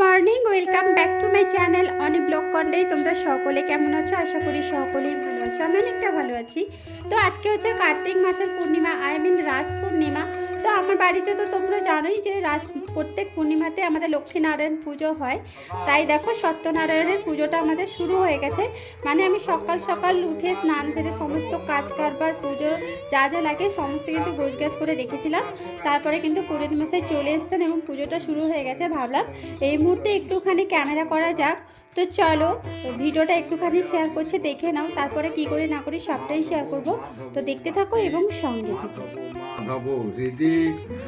Morning welcome back to my channel অনেক vlog কন্ডেই তোমরা সকলে কেমন আছো? আশা করি সকলেই ভালো আছো। আমি অনেকটা ভালো আছি। তো আজকে হচ্ছে কার্তিক মাসের পূর্ণিমা আই মিন রাস পূর্ণিমা। তো আমার বাড়িতে তো তোমরা জানোই যে রাস, প্রত্যেক পূর্ণিমাতে আমাদের লক্ষ্মীনারায়ণ পুজো হয়। তাই দেখো সত্যনারায়ণের পুজোটা আমাদের শুরু হয়ে গেছে। মানে আমি সকাল সকাল উঠে স্নান সেরে সমস্ত কাজ কারবার পুজোর যা যা লাগে সমস্ত কিন্তু গোছগাছ করে রেখেছিলাম। তারপরে কিন্তু মশাই চলে এসেছেন এবং পুজোটা শুরু হয়ে গেছে ভাবলাম এই মুহূর্তে একটুখানি ক্যামেরা করা যাক। তো চলো ভিডিওটা একটুখানি শেয়ার করছে, দেখে নাও, তারপরে কি করি না করি সবটাই শেয়ার করব। তো দেখতে থাকো এবং সঙ্গে থাকো। মাধব হৃদি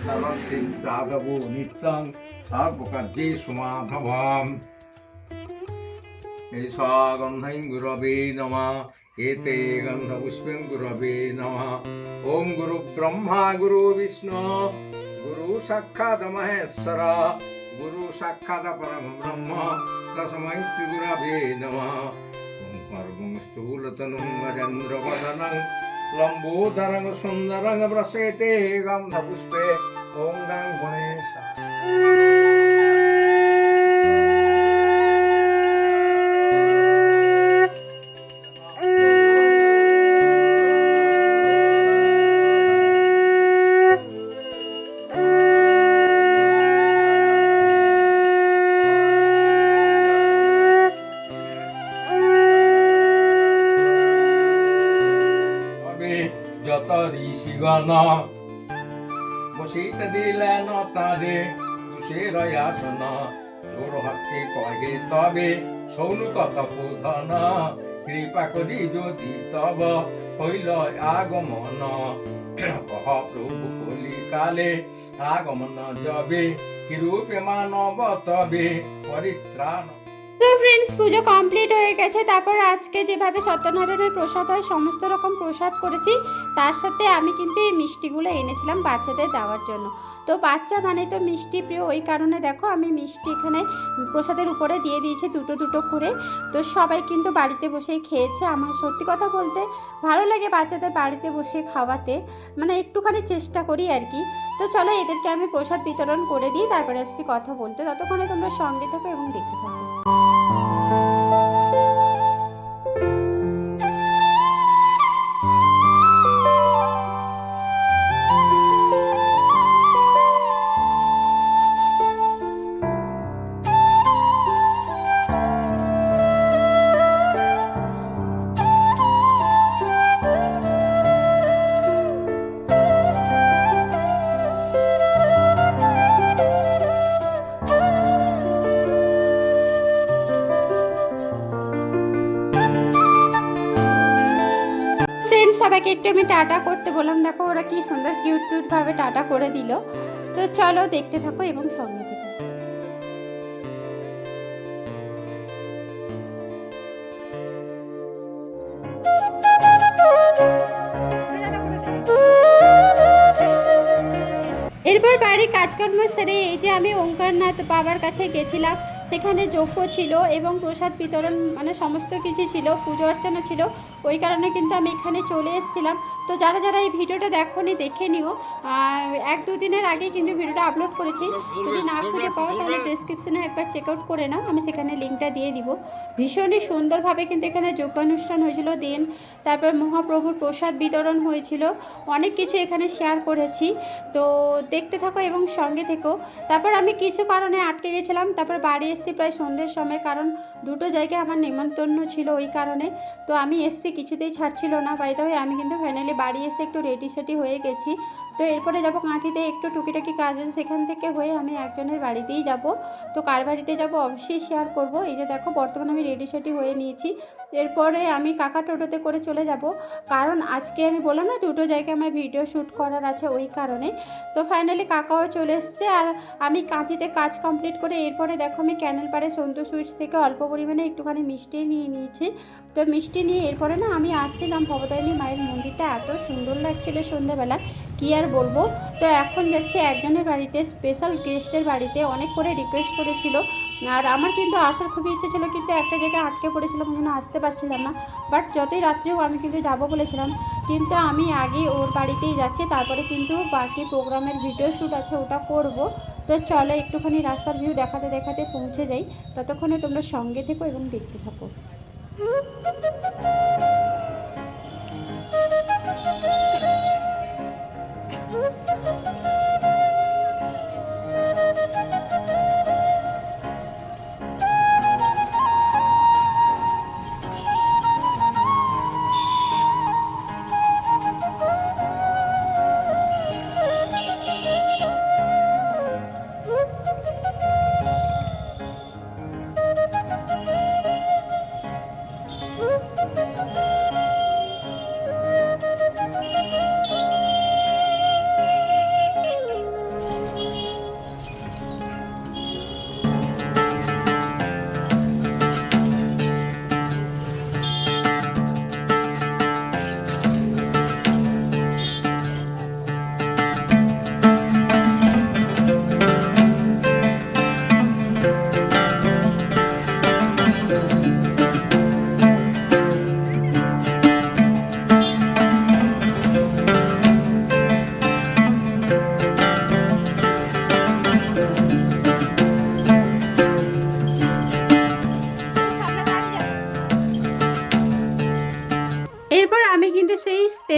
সরস্বতী সাধব নিত্যং সর্বকার্যে সুমাধবম। এষা গন্ধং গুরবে নমঃ, এতে গন্ধপুষ্পং গুরবে নমঃ। ওম গুরু ব্রহ্মা গুরু বিষ্ণু, গুরু সাক্ষাৎ মহেশ্বর, গুরু সাক্ষাৎ পরম ব্রহ্ম তস্मै শ্রী গুরবে নমঃ। ওম কর্মং স্থূলতনুং গজেন্দ্রবদনং লম্বোদরং সুন্দরং প্রসেতে গন্ধপুষ্পে ওং গং গণেশ যত ঋষিগণ বসিতে দিলেন তারে তুষের আসন। চোর হস্তে কহে তবে সৌনুকত প্রধান কৃপা করি যদি তব হইল আগমন। কহ প্রভু কলি কালে আগমন যবে, কিরূপে মানব তবে, পরিত্রাণ তো ফ্রেন্ডস পুজো কমপ্লিট হয়ে গেছে। তারপর আজকে যেভাবে সত্যনারায়ণের প্রসাদ হয়, সমস্ত রকম প্রসাদ করেছি। তার সাথে আমি কিন্তু এই মিষ্টিগুলো এনেছিলাম বাচ্চাদের দেওয়ার জন্য। তো বাচ্চা মানে তো মিষ্টি প্রিয়, ওই কারণে দেখো আমি মিষ্টি এখানে প্রসাদের উপরে দিয়ে দিয়েছি দুটো দুটো করে। তো সবাই কিন্তু বাড়িতে বসেই খেয়েছে। আমার সত্যি কথা বলতে ভালো লাগে বাচ্চাদের বাড়িতে বসে খাওয়াতে। মানে একটুখানি চেষ্টা করি আর কি। তো চলো এদেরকে আমি প্রসাদ বিতরণ করে দিই, তারপরে আসছি কথা বলতে। ততক্ষণে তোমরা সঙ্গে থাকো এবং দেখতে থাকো। ফ্রেন্ডস সবাইকে একটু আমি টাটা করতে বললাম, দেখো ওরা কি সুন্দর কিউট কিউট ভাবে টাটা করে দিল। তো চলো দেখতে থাকো এবং সঙ্গে থাকো। এরপর বাড়ির কাজকর্ম সেরে এই যে আমি ওঙ্কারনাথ বাবার কাছে গেছিলাম, সেখানে যজ্ঞ ছিল এবং প্রসাদ বিতরণ মানে সমস্ত কিছু ছিল, পুজো অর্চনা ছিল। ওই কারণে কিন্তু আমি এখানে চলে এসেছিলাম। তো যারা যারা এই ভিডিওটা দেখোনি দেখে নিও। এক দু দিনের আগে কিন্তু ভিডিওটা আপলোড করেছি। যদি না খুঁজে পাও তাহলে ডিসক্রিপশনে একবার চেক আউট করে নাও। আমি সেখানে লিঙ্কটা দিয়ে দিব। ভীষণই সুন্দরভাবে কিন্তু এখানে যোগ্যানুষ্ঠান হয়েছিল দিন তারপর মহাপ্রভুর প্রসাদ বিতরণ হয়েছিল। অনেক কিছু এখানে শেয়ার করেছি। তো দেখতে থাকো এবং সঙ্গে থেকো। তারপর আমি কিছু কারণে আটকে গেছিলাম। তারপর বাড়ি এসেছি প্রায় সন্ধ্যের সময় কারণ দুটো জায়গায় আমার নিমন্ত্রণ ছিল ওই কারণে। তো আমি এসছি, কিছুতেই ছাড়ছিল না। বাইতে হয়ে আমি কিন্তু ফাইনালি বাড়ি এসে একটু রেডি সেটি হয়ে গেছি। তো এরপরে যাব কাঁথিতে, একটু টুকিটাকি কাজ আছে সেখান থেকে হয়ে আমি একজনের বাড়িতেই যাব। তো কার বাড়িতে যাব অবশ্যই শেয়ার করব। এই যে দেখো, বর্তমানে আমি রেডি সেটি হয়ে নিয়েছি। এরপরে আমি কাকা টোটোতে করে চলে যাব। কারণ আজকে আমি বললাম না, দুটো জায়গায় আমার ভিডিও শ্যুট করার আছে ওই কারণে। তো ফাইনালি কাকাও চলে এসছে আর আমি কাঁথিতে কাজ কমপ্লিট করে, এরপরে দেখো আমি ক্যানেল পাড়ে সন্তু সুইটস থেকে অল্প পরিমাণে একটুখানি মিষ্টি নিয়ে নিয়েছি। তো মিষ্টি নিয়ে এরপরে না আমি আসছিলাম ভবতারিণী মায়ের মন্দিরটা, এত সুন্দর লাগছিল সন্ধ্যাবেলা, কী আর বলব? তো এখন যাচ্ছি একজনের বাড়িতে স্পেশাল গেস্টের বাড়িতে, অনেক করে রিকোয়েস্ট করেছিল। আর আমার কিন্তু আসার খুবই ইচ্ছে ছিল, কিন্তু একটা জায়গায় আটকে পড়েছিলাম জন্য আসতে পারছিলাম না। বাট যতই রাত্রেও আমি কিন্তু যাব বলেছিলাম, কিন্তু আমি আগে ওর বাড়িতেই যাচ্ছি, তারপরে কিন্তু বাকি প্রোগ্রামের ভিডিও শ্যুট আছে, ওটা করব। তো চলো একটুখানি রাস্তার ভিউ দেখাতে দেখাতে পৌঁছে যাই। ততক্ষণে তোমরা সঙ্গে থেকো এবং দেখতে থাকো। এরপর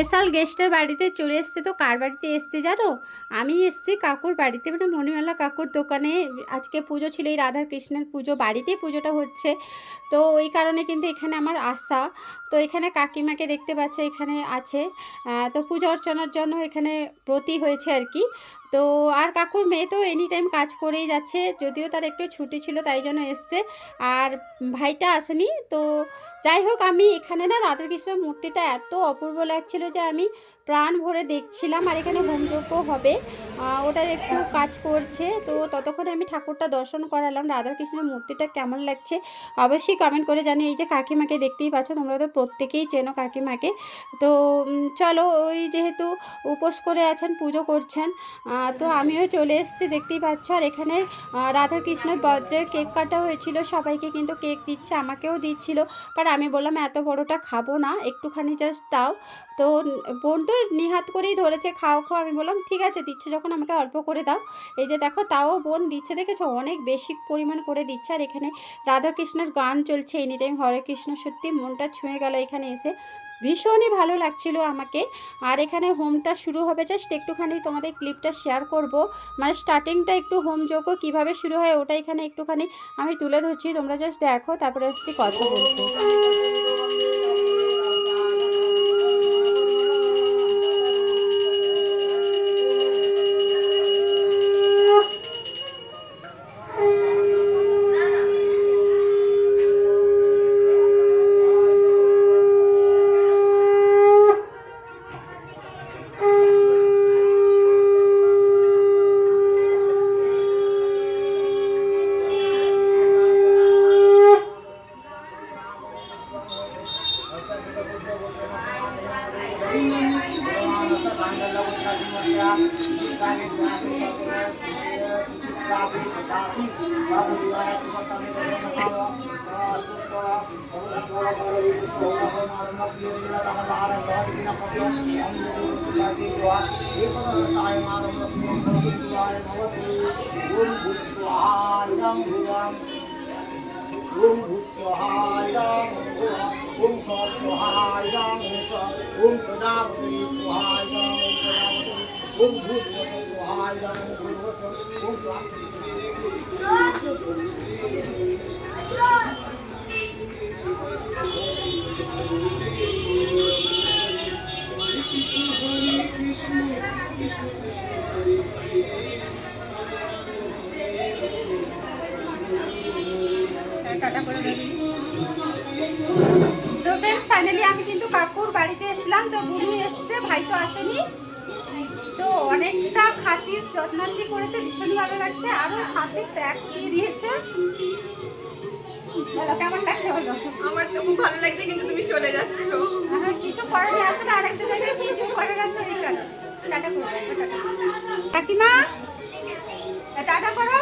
স্পেশাল গেস্টের বাড়িতে চলে এসছে তো কার বাড়িতে এসছে জানো? আমি এসছি কাকুর বাড়িতে মানে মণিমালা কাকুর দোকানে। আজকে পুজো ছিল, এই রাধা কৃষ্ণের পুজো, বাড়িতেই পুজোটা হচ্ছে। তো ওই কারণে কিন্তু এখানে আমার আশা তো এখানে কাকিমাকে দেখতে পাচ্ছ, এখানে আছে। তো পুজো অর্চনার জন্য এখানে ব্রতী হয়েছে আর কি। তো আর কাকুর মেয়ে তো এনি টাইম কাজ করেই যাচ্ছে, যদিও তার একটু ছুটি ছিল তাই জন্য এসছে। আর ভাইটা আসেনি, তো যাই হোক আমি এখানে না রাধাকৃষ্ণের মূর্তিটা এত অপূর্ব লাগছিল যে আমি প্রাণ ভরে দেখছিলাম আর এখানে হোমযজ্ঞ হবে। ওটার একটু কাজ করছে। তো ততক্ষণে আমি ঠাকুরটা দর্শন করালাম। রাধাকৃষ্ণের মূর্তিটা কেমন লাগছে অবশ্যই কমেন্ট করে জানি এই যে কাকিমাকে দেখতেই পাচ্ছ, তোমরা তো প্রত্যেকেই চেনো কাকিমাকে। তো চলো ওই যেহেতু উপোস করে আছেন, পুজো করছেন তো আমিও চলে এসেছি, দেখতেই পাচ্ছ। আর এখানে রাধাকৃষ্ণের বজ্রের কেক কাটা হয়েছিল। সবাইকে কিন্তু কেক দিচ্ছে, আমাকেও দিচ্ছিল। বাট আমি বললাম, এত বড়টা খাব না, একটুখানি জাস্ট দাও। তো বোন তো নিহাত করেই ধরেছে, খাও খাও। আমি বললাম, ঠিক আছে, দিচ্ছে যখন আমাকে অল্প করে দাও। এই যে দেখো, তাও বোন দিচ্ছে, দেখেছ? অনেক বেশি পরিমাণ করে দিচ্ছে। আর এখানে রাধাকৃষ্ণের গান চলছে এনি টাইম। হরে কৃষ্ণ, সত্যি মনটা ছুঁয়ে গেল এখানে এসে। ভীষণই ভালো লাগছিল আমাকে। আর এখানে হোমটা শুরু হবে জাস্ট একটুখানি তোমাদের ক্লিপটা শেয়ার করব। মানে স্টার্টিংটা একটু হোম যোগ্য কীভাবে শুরু হয়, ওটা এখানে একটুখানি আমি তুলে ধরছি। তোমরা জাস্ট দেখো, তারপরে আসছি কথা বলতে। ওম ভূস্বহায় ওম স্বস্বহায় ওম স্বহায় ওম প্রজাপতি স্বহায় ওম ভূর্ভুব ওম প্রাপ্তি বুড়ি এসছে ভাই তো আসেনি। তো অনেকটা খাতির যত্নার্থী করেছে ভীষণ ভালো লাগছে। আরও সাথে প্যাক দিয়ে দিয়েছে। বলো কেমন লাগছে বলো? আমার তো খুব ভালো লাগছে কিন্তু তুমি চলে যাচ্ছ। হ্যাঁ, কিছু করার নেই আসলে আরেকটা জায়গায় ভিডিও করে গেছে ওই কারণে টাটা করে টাটা। কাকিমা টাটা করো।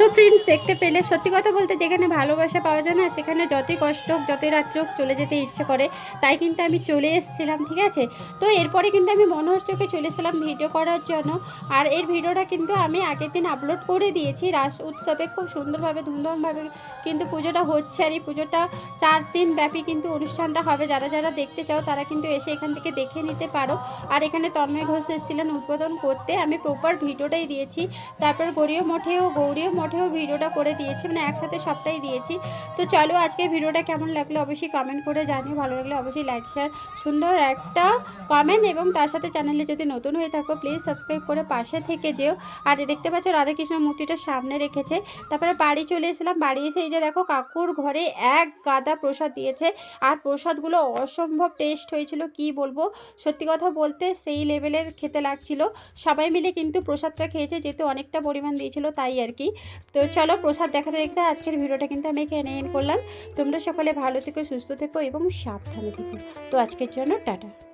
সো প্রিন্স দেখতে পেলে সত্যি কথা বলতে যেখানে ভালোবাসা পাওয়া যায় না, সেখানে যতই কষ্ট হোক, যতই রাত্রি হোক চলে যেতে ইচ্ছে করে, তাই কিন্তু আমি চলে এসেছিলাম, ঠিক আছে? তো এরপরে কিন্তু আমি মনোহর চোখে চলে এসেছিলাম ভিডিও করার জন্য। আর এর ভিডিওটা কিন্তু আমি আগের দিন আপলোড করে দিয়েছি। রাস উৎসবে খুব সুন্দরভাবে, ধুমধামভাবে কিন্তু পুজোটা হচ্ছে আর এই পুজোটা চার দিন ব্যাপী কিন্তু অনুষ্ঠানটা হবে। যারা যারা দেখতে চাও, তারা কিন্তু এসে এখান থেকে দেখে নিতে পারো। আর এখানে তন্ময় ঘোষ এসেছিলেন উদ্বোধন করতে। আমি প্রপার ভিডিওটাই দিয়েছি। তারপর গৌরীয় মঠেও, গৌরীয় মঠেও ভিডিওটা করে দিয়েছি মানে একসাথে সবটাই দিয়েছি। তো চলো আজকে ভিডিওটা কেমন লাগল অবশ্যই কমেন্ট করে জানিও, ভালো লাগলে অবশ্যই লাইক শেয়ার সুন্দর একটা কমেন্ট এবং তার সাথে চ্যানেলে যদি নতুন হয়ে থাকো প্লিজ সাবস্ক্রাইব করে পাশে থেকে যেও। আর দেখতে পাচ্ছ রাধাকৃষ্ণের মূর্তিটা সামনে রেখেছে। তারপরে বাড়ি চলে এসেছিলাম, বাড়ি এসে এই যে দেখো কাকুর ঘরে এক গাদা প্রসাদ দিয়েছে। আর প্রসাদগুলো অসম্ভব টেস্ট হয়েছিল, কি বলব? সত্যি কথা বলতে সেই লেভেলের খেতে লাগছিল। সবাই মিলে কিন্তু প্রসাদটা খেয়েছে, যেহেতু অনেকটা পরিমাণ দিয়েছিল, তাই আর কি। তো চলো প্রসাদ দেখাতে দেখতে আজকের ভিডিওটা কিন্তু আমি এখানে এন করলাম। তোমরা সকলে ভালো থেকো, সুস্থ থেকো এবং সাবধানে থেকো। তো আজকের জন্য টাটা।